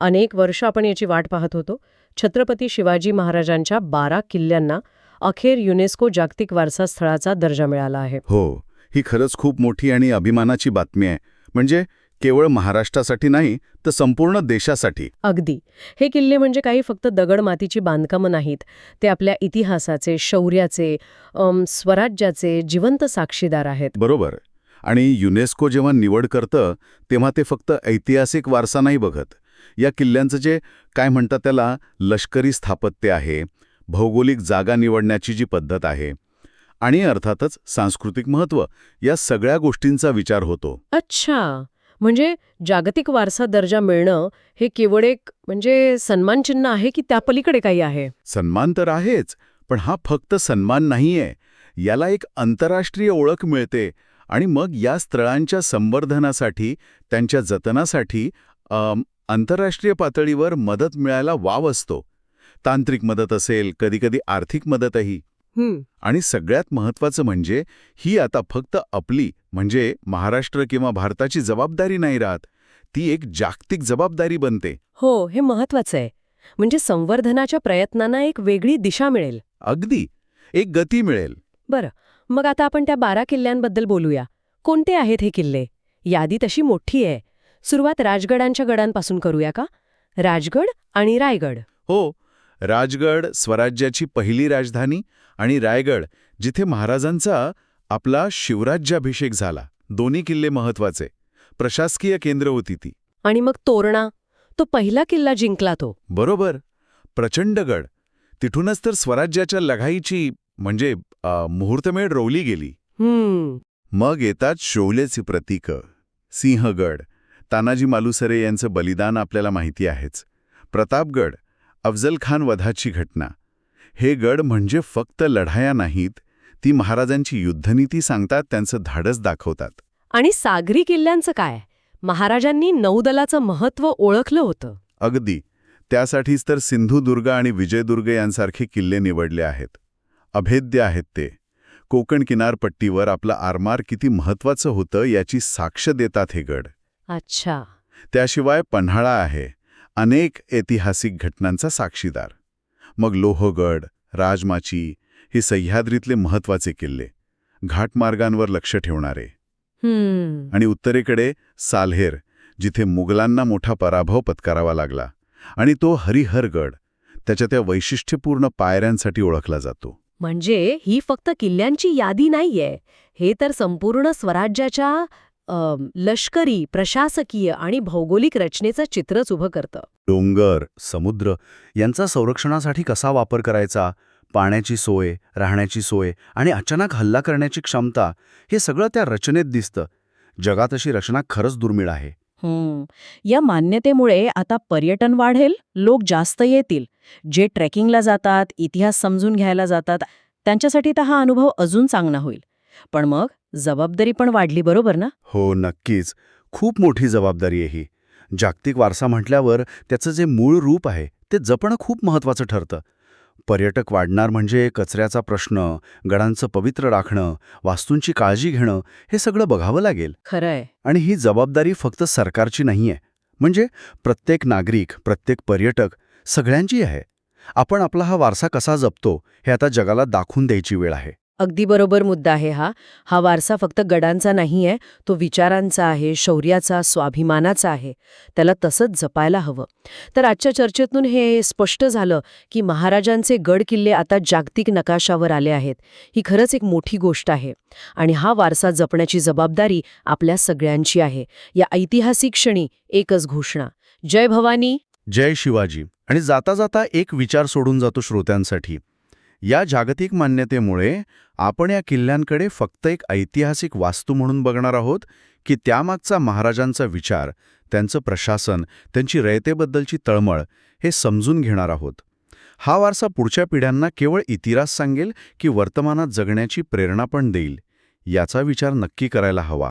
अनेक वर्ष आपण याची वाट पाहत होतो. छत्रपती शिवाजी महाराजांच्या बारा किल्ल्यांना अखेर युनेस्को जागतिक वारसा स्थळाचा दर्जा मिळाला आहे. हो ही खरंच खूप मोठी आणि अभिमानाची बातमी आहे. म्हणजे केवळ महाराष्ट्रासाठी नाही तर संपूर्ण देशासाठी. अगदी. हे किल्ले म्हणजे काही फक्त दगड मातीची बांधकामं नाहीत. ते आपल्या इतिहासाचे शौर्याचे स्वराज्याचे जिवंत साक्षीदार आहेत. बरोबर. आणि युनेस्को जेव्हा निवड करतं तेव्हा ते फक्त ऐतिहासिक वारसा नाही बघत. या किल्ल्यांचं जे काय म्हणतात त्याला लष्करी स्थापत्य आहे भौगोलिक जागा निवडण्याची जी पद्धत आहे आणि अर्थातच सांस्कृतिक महत्त्व या सगळ्या गोष्टींचा विचार होतो. अच्छा. म्हणजे जागतिक वारसा दर्जा मिळणं हे केवळ एक म्हणजे सन्मानचिन्ह आहे की त्या पलीकडे काही आहे? सन्मान तर आहेच पण हा फक्त सन्मान नाहीये. याला एक आंतरराष्ट्रीय ओळख मिळते आणि मग या स्थळांच्या संवर्धनासाठी त्यांच्या जतनासाठी आंतरराष्ट्रीय पातळीवर मदत मिळायला वाव असतो. तांत्रिक मदत असेल कधीकधी आर्थिक मदतही. आणि सगळ्यात महत्त्वाचं म्हणजे ही आता फक्त आपली म्हणजे महाराष्ट्र किंवा भारताची जबाबदारी नाही राहत. ती एक जागतिक जबाबदारी बनते. हो हे महत्वाचं आहे. म्हणजे संवर्धनाच्या प्रयत्नांना एक वेगळी दिशा मिळेल. अगदी. एक गती मिळेल. बरं. मग आता आपण त्या बारा किल्ल्यांबद्दल बोलूया. कोणते आहेत हे किल्ले? यादी तशी मोठी आहे. सुरुवात राजगडांच्या गडांपासून करूया का? राजगड आणि रायगड. हो राजगड स्वराज्याची पहिली राजधानी आणि रायगड जिथे महाराजांचा आपला शिवराज्याभिषेक झाला. दोन्ही किल्ले महत्त्वाचे प्रशासकीय केंद्र होती ती. आणि मग तोरणा. तो पहिला किल्ला जिंकला तो. बरोबर. प्रचंडगड तिथूनच तर स्वराज्याच्या लढाईची म्हणजे अ, मुहूर्तमेढ रोवली गेली. मग येतात शौल्याचे प्रतीक. सिंहगड. तानाजी मालुसरे यांचं बलिदान आपल्याला माहिती आहेच. प्रतापगड अफजल खान वधाची घटना. हे गड म्हणजे फक्त लढाया नाहीत ती महाराजांची युद्धनीती सांगतात त्यांचं धाडस दाखवतात. आणि सागरी किल्ल्यांचं काय? महाराजांनी नौदलाचं महत्त्व ओळखलं होतं. अगदी. त्यासाठीच तर सिंधुदुर्ग आणि विजयदुर्ग यांसारखे किल्ले निवडले आहेत. अभेद्य आहेत ते. कोकण किनारपट्टीवर आपलं आरमार किती महत्वाचं होतं याची साक्ष देतात हे गड. अच्छा. त्याशिवाय पन्हाळा आहे. अनेक ऐतिहासिक घटनांचा साक्षीदार. मग लोहगड राजमाची हे सह्याद्रीतले महत्त्वाचे किल्ले घाटमार्गांवर लक्ष ठेवणारे. आणि उत्तरेकडे साल्हेर जिथे मुघलांना मोठा पराभव पत्करावा लागला आणि तो हरिहरगड त्याच्या त्या वैशिष्ट्यपूर्ण पायऱ्यांसाठी ओळखला जातो. म्हणजे ही फक्त किल्ल्यांची यादी नाहीये. हे तर संपूर्ण स्वराज्याच्या लष्करी प्रशासकीय आणि भौगोलिक रचनेचं चित्रच उभं करतं. डोंगर समुद्र यांचा संरक्षणासाठी कसा वापर करायचा? पाण्याची सोय राहण्याची सोय आणि अचानक हल्ला करण्याची क्षमता हे सगळं त्या रचनेत दिसतं. जगात अशी रचना खरंच दुर्मिळ आहे. या मान्यतेमुळे आता पर्यटन वाढेल लोक जास्त येतील. जे ट्रेकिंगला जातात इतिहास समजून घ्यायला जातात त्यांच्यासाठी तर हा अनुभव अजून चांगला होईल. पण मग जबाबदारी पण वाढली बरोबर ना? हो नक्कीच. खूप मोठी जबाबदारी आहे ही. जागतिक वारसा म्हटल्यावर त्याचं जे मूळ रूप आहे ते जपणं खूप महत्त्वाचं ठरतं. पर्यटक वाढणार म्हणजे कचऱ्याचा प्रश्न गडांचं पवित्र राखणं वास्तूंची काळजी घेणं हे सगळं बघावं लागेल. खरंय. आणि ही जबाबदारी फक्त सरकारची नाहीये. म्हणजे प्रत्येक नागरिक प्रत्येक पर्यटक सगळ्यांची आहे. आपण आपला हा वारसा कसा जपतो हे आता जगाला दाखवून द्यायची वेळ आहे. अगदी बरोबर मुद्दा आहे हा. हा वारसा फक्त गडांचा नाहीये तो विचारांचा आहे शौर्याचा स्वाभिमानाचा आहे. त्याला तसंच जपायला हवं. तर आजच्या चर्चेतून हे स्पष्ट झालं की महाराजांचे गड किल्ले आता जागतिक नकाशावर आले आहेत. ही खरंच एक मोठी गोष्ट आहे. आणि हा वारसा जपण्याची जबाबदारी आपल्या सगळ्यांची आहे. या ऐतिहासिक क्षणी एकच घोषणा. जय भवानी! जय शिवाजी. आणि जाता जाता एक विचार सोडून जातो श्रोत्यांसाठी. या जागतिक मान्यतेमुळे आपण या किल्ल्यांकडे फक्त एक ऐतिहासिक वास्तू म्हणून बघणार आहोत की त्यामागचा महाराजांचा विचार त्यांचं प्रशासन त्यांची रयतेबद्दलची तळमळ हे समजून घेणार आहोत. हा वारसा पुढच्या पिढ्यांना केवळ इतिहास सांगेल की वर्तमानात जगण्याची प्रेरणा पण देईल याचा विचार नक्की करायला हवा.